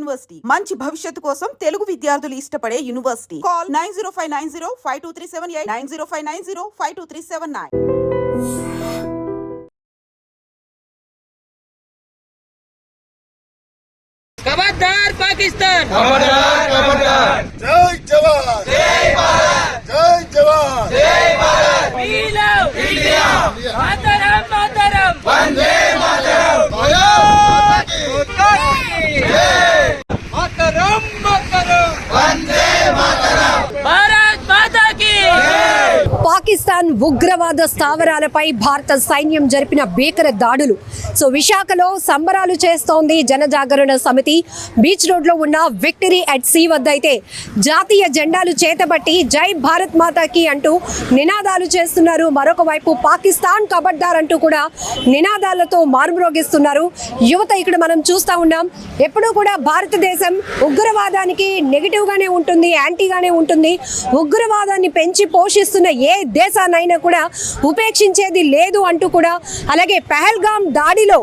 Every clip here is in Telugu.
యూనివర్సిటీ మంచి భవిష్యత్తు కోసం తెలుగు విద్యార్థులు ఇష్టపడే university call nine zero five nine zero five two three seven eight nine zero five nine zero five two three seven nine खबरदार पाकिस्तान जय जवान పాకిస్తాన్ ఉగ్రవాద స్థావరాలపై భారత సైన్యం జరిపిన భీకర దాడులు. సో విశాఖలో సంబరాలు చేస్తోంది జనజాగరణ సమితి. బీచ్ రోడ్లో ఉన్న విక్టరీ అట్ సీ వద్ద అయితే జాతీయ జెండాలు చేతబట్టి జై భారత్ మాతాకి అంటూ నినాదాలు చేస్తున్నారు. మరొక వైపు పాకిస్తాన్ కబడ్దార్ అంటూ కూడా నినాదాలతో మారుమ్రోగిస్తున్నారు. యువత ఇక్కడ మనం చూస్తా ఉన్నాం. ఎప్పుడూ కూడా భారతదేశం ఉగ్రవాదానికి నెగిటివ్గానే ఉంటుంది యాంటీగానే ఉంటుంది. ఉగ్రవాదాన్ని పెంచి పోషిస్తున్న ఏ దేశాన్నైనా కూడా ఉపేక్షించేది లేదు అంటూ కూడా అలాగే పెహల్గాం దాడిలో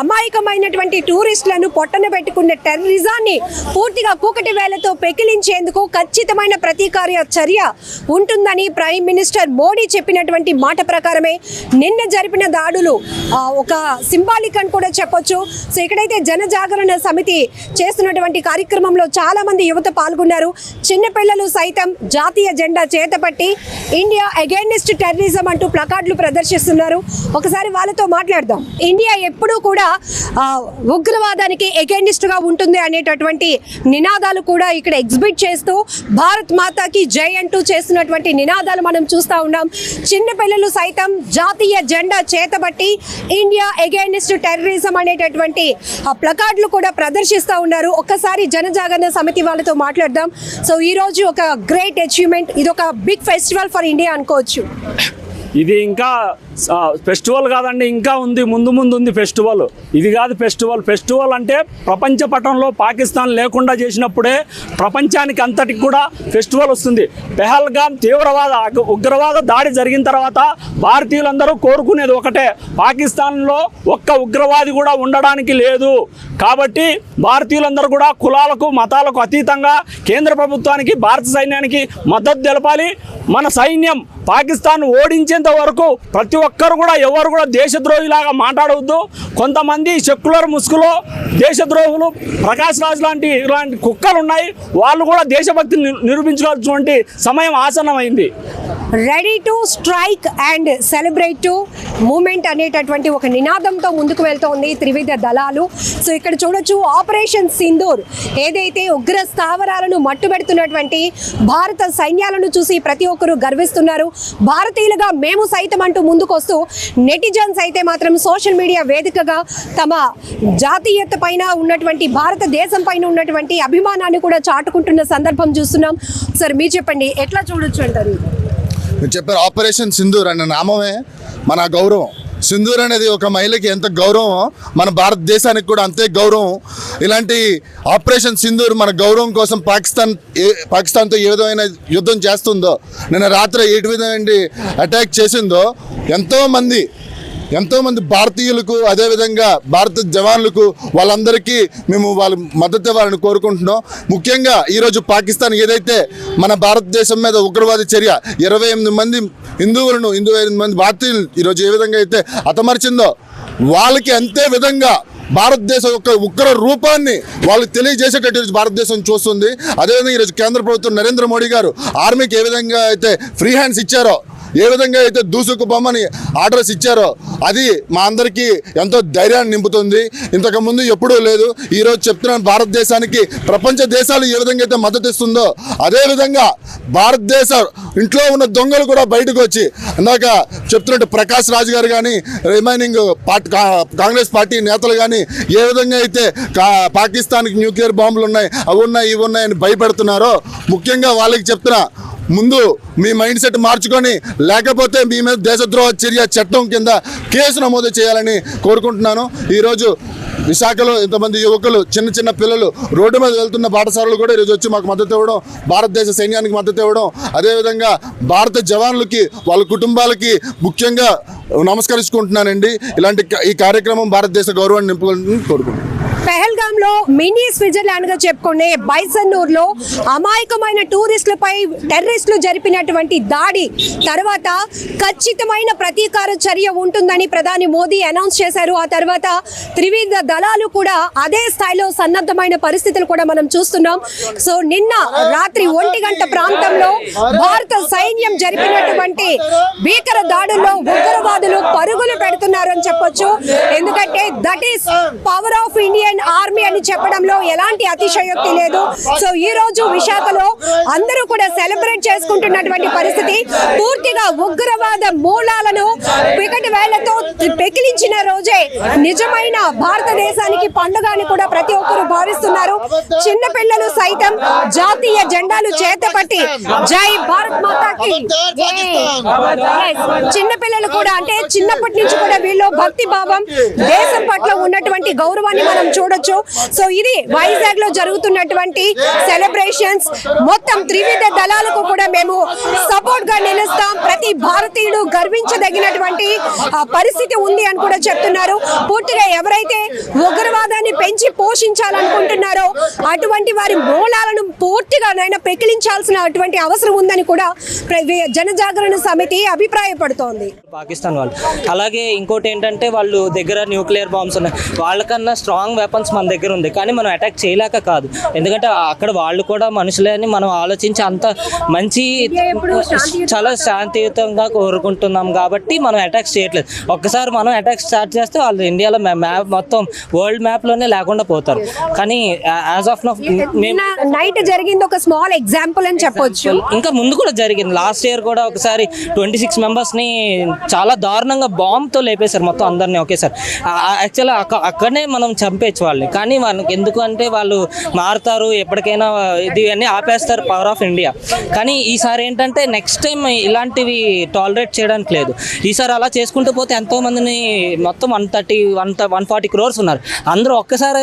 అమాయకమైనటువంటి టూరిస్టులను పొట్టన పెట్టుకున్న టెర్రరిజాన్ని పూర్తిగా కూకటి వేలతో పెకిలించేందుకు ఖచ్చితమైన ప్రతీకార్య చర్య ఉంటుందని ప్రైమ్ మినిస్టర్ మోడీ చెప్పినటువంటి మాట ప్రకారమే నిన్న జరిపిన దాడులు ఒక సింబాలిక్ అని కూడా చెప్పొచ్చు. సో ఇక్కడైతే జనజాగరణ సమితి చేస్తున్నటువంటి కార్యక్రమంలో చాలా మంది యువత పాల్గొన్నారు. చిన్నపిల్లలు సైతం జాతీయ జెండా చేతపట్టి ఇండియా ఇండియా అగైనిస్ట్ టెర్రరిజం అంటూ ప్లకార్డులు ప్రదర్శిస్తున్నారు. ఒకసారి వాళ్ళతో మాట్లాడదాం. ఇండియా ఎప్పుడూ కూడా ఉగ్రవాదానికి against ఉంటుంది అనేటటువంటి నినాదాలు కూడా ఇక్కడ ఎగ్జిబిట్ చేస్తూ భారత్ మాతాకి జై అంటూ చేస్తున్నటువంటి నినాదాలు మనం చూస్తా ఉన్నాం. చిన్నపిల్లలు సైతం జాతీయ జెండా చేతబట్టి ఇండియా అగైనిస్ట్ టెర్రరిజం అనేటటువంటి ఆ ప్లకార్డులు కూడా ప్రదర్శిస్తూ ఉన్నారు. ఒక్కసారి జనజాగరణ సమితి వాళ్ళతో మాట్లాడదాం. సో ఈ రోజు ఒక గ్రేట్ అచీవ్మెంట్. ఇది ఒక బిగ్ ఫెస్టివల్ ఫర్ ఇండియా అనుకోవచ్చు. ఇది ఇంకా ఫెస్టివల్ కాదండి ఇంకా ఉంది ముందు ముందు ఉంది ఫెస్టివల్. ఇది కాదు ఫెస్టివల్. ఫెస్టివల్ అంటే ప్రపంచ పటంలో పాకిస్తాన్ లేకుండా చేసినప్పుడే ప్రపంచానికి అంతటికి కూడా ఫెస్టివల్ వస్తుంది. పెహల్గాం తీవ్రవాద ఉగ్రవాద దాడి జరిగిన తర్వాత భారతీయులందరూ కోరుకునేది ఒకటే పాకిస్తాన్లో ఒక్క ఉగ్రవాది కూడా ఉండడానికి లేదు. కాబట్టి భారతీయులందరూ కూడా కులాలకు మతాలకు అతీతంగా కేంద్ర ప్రభుత్వానికి భారత సైన్యానికి మద్దతు తెలపాలి. మన సైన్యం పాకిస్తాన్ ఓడించేంత వరకు ప్రతి ఒక్కరు కూడా ఎవరు కూడా దేశద్రోహిలాగా మాట్లాడవద్దు. కొంతమంది సెక్యులర్ ముసుగులో దేశద్రోహులు ప్రకాష్ రాజ్ లాంటి ఇలాంటి కుక్కలు ఉన్నాయి వాళ్ళు కూడా దేశభక్తిని నిరూపించుకోవాల్సినటువంటి సమయం ఆసన్నమైంది. Ready to strike and celebrate to moment అనేటటువంటి ఒక నినాదంతో ముందుకు వెళ్తోంది త్రివిధ దళాలు. సో ఇక్కడ చూడొచ్చు ఆపరేషన్ సింధూర్ ఏదైతే ఉగ్ర స్థావరాలను మట్టుబెడుతున్నటువంటి భారత సైన్యాలను చూసి ప్రతి ఒక్కరూ గర్విస్తున్నారు. భారతీయులుగా మేము సైతం అంటూ ముందుకు ముందుకొస్తూ నెటిజన్స్ అయితే మాత్రం సోషల్ మీడియా వేదికగా తమ జాతీయత పైన ఉన్నటువంటి భారతదేశం పైన ఉన్నటువంటి అభిమానాన్ని కూడా చాటుకుంటున్న సందర్భం చూస్తున్నాం. సార్ మీరు చెప్పండి ఎట్లా చూడొచ్చు అంటారు? మీరు చెప్పారు ఆపరేషన్ సింధూర్ అన్న నామమే మన గౌరవం. సింధూర్ అనేది ఒక మహిళకి ఎంత గౌరవం మన భారతదేశానికి కూడా అంతే గౌరవం. ఇలాంటి ఆపరేషన్ సింధూర్ మన గౌరవం కోసం పాకిస్తాన్ పాకిస్తాన్తో ఏ విధమైన యుద్ధం చేస్తుందో నిన్న రాత్రి ఏ విధమైన అటాక్ చేసిందో ఎంతోమంది ఎంతోమంది భారతీయులకు అదేవిధంగా భారత జవాన్లకు వాళ్ళందరికీ మేము వాళ్ళ మద్దతు ఇవ్వాలని కోరుకుంటున్నాం. ముఖ్యంగా ఈరోజు పాకిస్తాన్ ఏదైతే మన భారతదేశం మీద ఉగ్రవాద చర్య ఇరవై ఎనిమిది మంది హిందువులను హిందూ ఎనిమిది మంది భారతీయులు ఈరోజు ఏ విధంగా అయితే హతమర్చిందో వాళ్ళకి అంతే విధంగా భారతదేశం యొక్క ఉగ్ర రూపాన్ని వాళ్ళకి తెలియజేసేటట్టు ఈరోజు భారతదేశం చూస్తుంది. అదేవిధంగా ఈరోజు కేంద్ర ప్రభుత్వం నరేంద్ర మోడీ గారు ఆర్మీకి ఏ విధంగా అయితే ఫ్రీ హ్యాండ్స్ ఇచ్చారో ఏ విధంగా అయితే దూసుకు బొమ్మని ఆర్డర్స్ ఇచ్చారో అది మా అందరికీ ఎంతో ధైర్యాన్ని నింపుతుంది. ఇంతకుముందు ఎప్పుడూ లేదు. ఈరోజు చెప్తున్నాను భారతదేశానికి ప్రపంచ దేశాలు ఏ విధంగా అయితే మద్దతు ఇస్తుందో అదేవిధంగా భారతదేశ ఇంట్లో ఉన్న దొంగలు కూడా బయటకు వచ్చి ఇందాక చెప్తున్నట్టు ప్రకాష్ రాజు గారు కానీ రిమైనింగ్ పార్టీ కా- కాంగ్రెస్ పార్టీ నేతలు కానీ ఏ విధంగా అయితే కా- పాకిస్తాన్కి న్యూక్లియర్ బాంబులు ఉన్నాయి అవి ఉన్నాయి ఇవి ఉన్నాయని భయపెడుతున్నారో ముఖ్యంగా వాళ్ళకి చెప్తున్నా ముందు మీ మైండ్ సెట్ మార్చుకొని లేకపోతే మీ మీద దేశద్రోహ చర్య చట్టం కింద కేసు నమోదు చేయాలని కోరుకుంటున్నాను. ఈరోజు విశాఖలో ఇంతమంది యువకులు చిన్న చిన్న పిల్లలు రోడ్డు మీద వెళ్తున్న పాఠశాలలు కూడా ఈరోజు వచ్చి మాకు మద్దతు ఇవ్వడం భారతదేశ సైన్యానికి మద్దతు ఇవ్వడం అదేవిధంగా భారత జవాన్లకి వాళ్ళ కుటుంబాలకి ముఖ్యంగా నమస్కరించుకుంటున్నానండి. ఇలాంటి ఈ కార్యక్రమం భారతదేశ గౌరవాన్ని నింపుకోవాలని కోరుకుంటున్నాను. పెహల్గామ్లో మినీ స్విట్జర్లాండ్గా చెప్పుకునే బైసన్నూర్లో అమాయకమైన టూరిస్టులపై టెర్రరిస్టులు జరిపినటువంటి దాడి తర్వాత ఖచ్చితమైన ప్రతీకార చర్య ఉంటుందని ప్రధాని మోదీ అనౌన్స్ చేశారు. ఆ తర్వాత త్రివిధ దళాలు కూడా అదే స్థాయిలో సన్నద్ధమైన పరిస్థితులు కూడా మనం చూస్తున్నాం. సో నిన్న రాత్రి ఒంటి గంట ప్రాంతంలో భారత సైన్యం జరిపినటువంటి భీకర దాడుల్లో ఉగ్రవాదులు పరుగులు పెడుతున్నారని చెప్పొచ్చు. ఎందుకంటే that is power of Indian army అని చెప్పడంలో ఎలాంటి అతిశయోక్తి లేదు. సో ఈ రోజు విశాఖలో అందరూ కూడా సెలబ్రేట్ చేసుకుంటున్నటువంటి పరిస్థితి. పూర్తిగా ఉగ్రవాద మూలాలను పికటి వేళ్ళతో పెకిలించిన రోజే నిజమైన భారతదేశానికి పండుగ అని కూడా ప్రతి ఒక్కరు భావిస్తున్నారు. చిన్న పిల్లలు సైతం జాతీయ జెండాలు చేతపట్టి జై భారత్ మాతాకి చిన్న పిల్లలు కూడా అంటే చిన్నప్పటి నుంచి కూడా వీళ్ళు భక్తి భావం దేశం పట్ల ఉన్నటువంటి గౌరవాన్ని మనం చూడొచ్చు. సో ఇది వైజాగ్లో జరుగుతున్నటువంటి సెలబ్రేషన్స్ మొత్తం త్రివిధ దళాలకు కూడా మేము సపోర్ట్గా నిలుస్తాం. ప్రతి భారతీయుడు గర్వించదగినటువంటి ఆ, పరిస్థితి ఉంది అని కూడా చెప్తున్నారు. పూర్తిగా ఎవరైతే ఉగ్రవాదాన్ని పెంచి పోషించాలనుకుంటున్నారో అటువంటి వారి మూలాలను పూర్తిగా నైనా పెకిలించాల్సిన అటువంటి అవసరం ఉందని కూడా జనజాగరణ సమితి అభిప్రాయపడుతోంది. పాకిస్తాన్ వాళ్ళు. అలాగే ఇంకోటి ఏంటంటే వాళ్ళు దగ్గర న్యూక్లియర్ బాంబ్స్ ఉన్నాయి. వాళ్ళకన్నా స్ట్రాంగ్ వెపన్స్ మన దగ్గర ఉంది. కానీ మనం అటాక్ చేయలేక కాదు. ఎందుకంటే అక్కడ వాళ్ళు కూడా మనుషులే అని మనం ఆలోచించి అంత మంచి చాలా శాంతియుతంగా కోరుకుంటున్నాం కాబట్టి మనం అటాక్స్ చేయట్లేదు. ఒక్కసారి మనం అటాక్ స్టార్ట్ చేస్తే వాళ్ళు ఇండియాలో మ్యాప్ మొత్తం వరల్డ్ మ్యాప్లోనే లేకుండా పోతారు. కానీ యాజ్ ఆఫ్ నో నైట్ జరిగింది ఒక స్మాల్ ఎగ్జాంపుల్ అని చెప్పొచ్చు. ఇంకా ముందు కూడా జరిగింది. లాస్ట్ ఇయర్ కూడా ఒకసారి ట్వంటీ సిక్స్ మెంబర్స్ని చాలా దారుణంగా బాంబ్తో లేపేశారు మొత్తం అందరినీ ఒకేసారి. యాక్చువల్గా అక్కడనే మనం చంపేచ్చు వాళ్ళని. కానీ వాళ్ళకి ఎందుకు అంటే వాళ్ళు మారుతారు ఎప్పటికైనా ఇది అన్నీ ఆపేస్తారు పవర్ ఆఫ్ ఇండియా. కానీ ఈసారి ఏంటంటే నెక్స్ట్ టైం ఇలాంటివి టాలరేట్ చేయడానికి లేదు. ఈసారి అలా చేసుకుంటూ పోతే ఎంతో మందిని మొత్తం one thirty one one forty crores ఉన్నారు. అందరూ ఒక్కసారి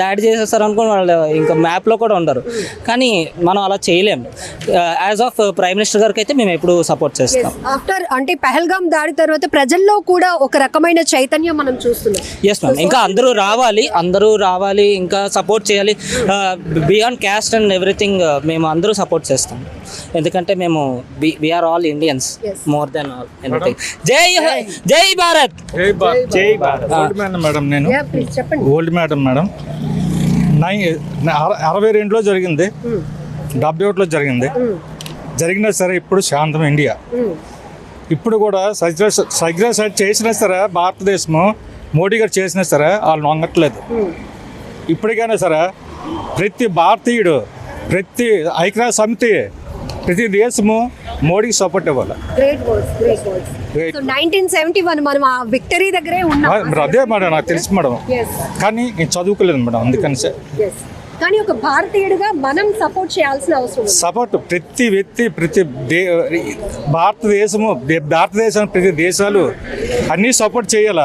దాడి చేసేస్తారు అనుకుని వాళ్ళు ఇంకా మ్యాప్లో కూడా ఉండరు. కానీ మనం అలా చేయలేం యాజ్ ఆఫ్ ప్రైమ్ మినిస్టర్ గారికి అయితే మేము ఎప్పుడు సపోర్ట్ చేస్తాం. ఆఫ్టర్ అంటే పెహల్గాం దాడి తర్వాత ప్రజల్లో కూడా ఒక రకమైన చైతన్యం మనం చూస్తున్నాం. ఎస్ మ్యామ్ ఇంకా అందరూ రావాలి అందరూ రావాలి ఇంకా సపోర్ట్ చేయాలి. బియాండ్ క్యాస్ట్ అండ్ ఎవ్రీథింగ్ మేము అందరూ సపోర్ట్ చేస్తాం. ఎందుకంటే మేము we are all Indians more than all anything జై జై. Bharat. Jai Bharat. Old madam madam నేను. చెప్పండి. ఓల్డ్ మేడం మేడం నై అర- అరవై రెండులో జరిగింది. డెబ్బై ఒకటిలో జరిగింది. జరిగినా సరే ఇప్పుడు శాంతం ఇండియా. ఇప్పుడు కూడా సైగ్ర సైగ్ర సైడ్ చేసినా సరే భారతదేశము మోడీ గారు చేసినా సరే వాళ్ళు నొంగట్లేదు. ఇప్పటికైనా సరే ప్రతి భారతీయుడు ప్రతి ఐక్యరాజ్య సమితి ప్రతి దేశము మోడీకి సపోర్ట్ ఇవ్వాలి. మనం ఆ విక్టరీ దగ్గరే ఉన్నాం. అదే మేడం నాకు తెలుసు మేడం. కానీ నేను చదువుకోలేదు మేడం అందుకని Yes. కానీ ఒక భారతీయుడిగా మనం సపోర్ట్ చేయాల్సిన అవసరం సపోర్ట్ ప్రతి వ్యక్తి ప్రతి దే భారతదేశము భారతదేశం ప్రతి దేశాలు అన్నీ సపోర్ట్ చేయాలా?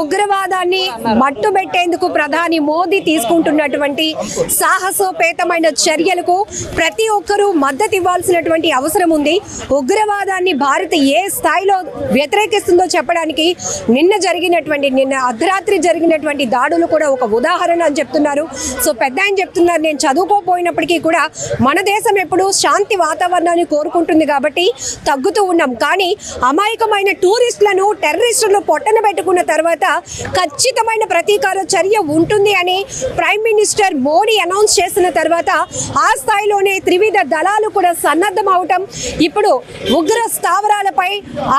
ఉగ్రవాదాన్ని మట్టు పెట్టేందుకు ప్రధాని మోదీ తీసుకుంటున్నటువంటి సాహసోపేతమైన చర్యలకు ప్రతి ఒక్కరూ మద్దతు ఇవ్వాల్సినటువంటి అవసరం ఉంది. ఉగ్రవాదాన్ని భారత్ ఏ స్థాయిలో వ్యతిరేకిస్తుందో చెప్పడానికి నిన్న జరిగినటువంటి నిన్న అర్ధరాత్రి జరిగినటువంటి దాడులు కూడా ఒక ఉదాహరణ అని చెప్తున్నారు. సో పెద్ద ఆయన చెప్తున్నారు. నేను చదువుకోపోయినప్పటికీ కూడా మన దేశం ఎప్పుడు శాంతి వాతావరణాన్ని కోరుకుంటుంది కాబట్టి తగ్గుతూ ఉన్నాం. కానీ అమాయకమైన టూరిస్టులను టెర్రరిస్టులను పొట్టన పెట్టుకున్న తర్వాత ఖచ్చితమైన ప్రతీకార చర్య ఉంటుంది అని ప్రైమ్ మినిస్టర్ మోడీ అనౌన్స్ చేసిన తర్వాత ఆ స్థాయిలోనే త్రివిధ దళాలు కూడా సన్నద్ధం అవటం ఇప్పుడు ఉగ్ర స్థావరాలపై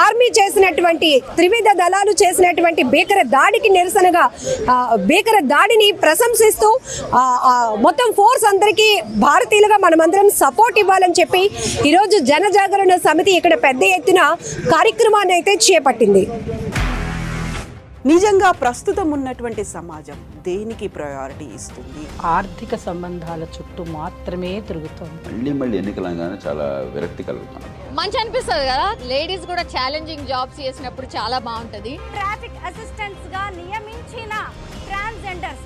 ఆర్మీ చేసినటువంటి త్రివిధ దళాలు చేసినటువంటి భీకర దాడికి నిరసనగా భీకర దాడిని ప్రశంసిస్తూ ఆ, మొత్తం ఫోర్స్ అందరికీ భారతీయులుగా మనమందరం సపోర్ట్ ఇవ్వాలని చెప్పి ఈరోజు జనజాగరణ సమితి ఇక్కడ పెద్ద ఎత్తున కార్యక్రమాన్ని అయితే చేపట్టింది. నిజంగా ప్రస్తుతం ఉన్నటువంటి సమాజం దేనికి ప్రయారిటీ ఇస్తుంది? ఆర్థిక సంబంధాల చుట్టూ మాత్రమే తిరుగుతోంది. మళ్ళీ మళ్ళీ ఎన్నికలంగానే చాలా విరక్తి కలుగుతాం మంచి అనిపిస్తుంది కదా? లేడీస్ కూడా ఛాలెంజింగ్ జాబ్స్ చేసినప్పుడు చాలా బాగుంటది. ట్రాఫిక్ అసిస్టెంట్స్గా నియమించిన ట్రాన్స్జెండర్స్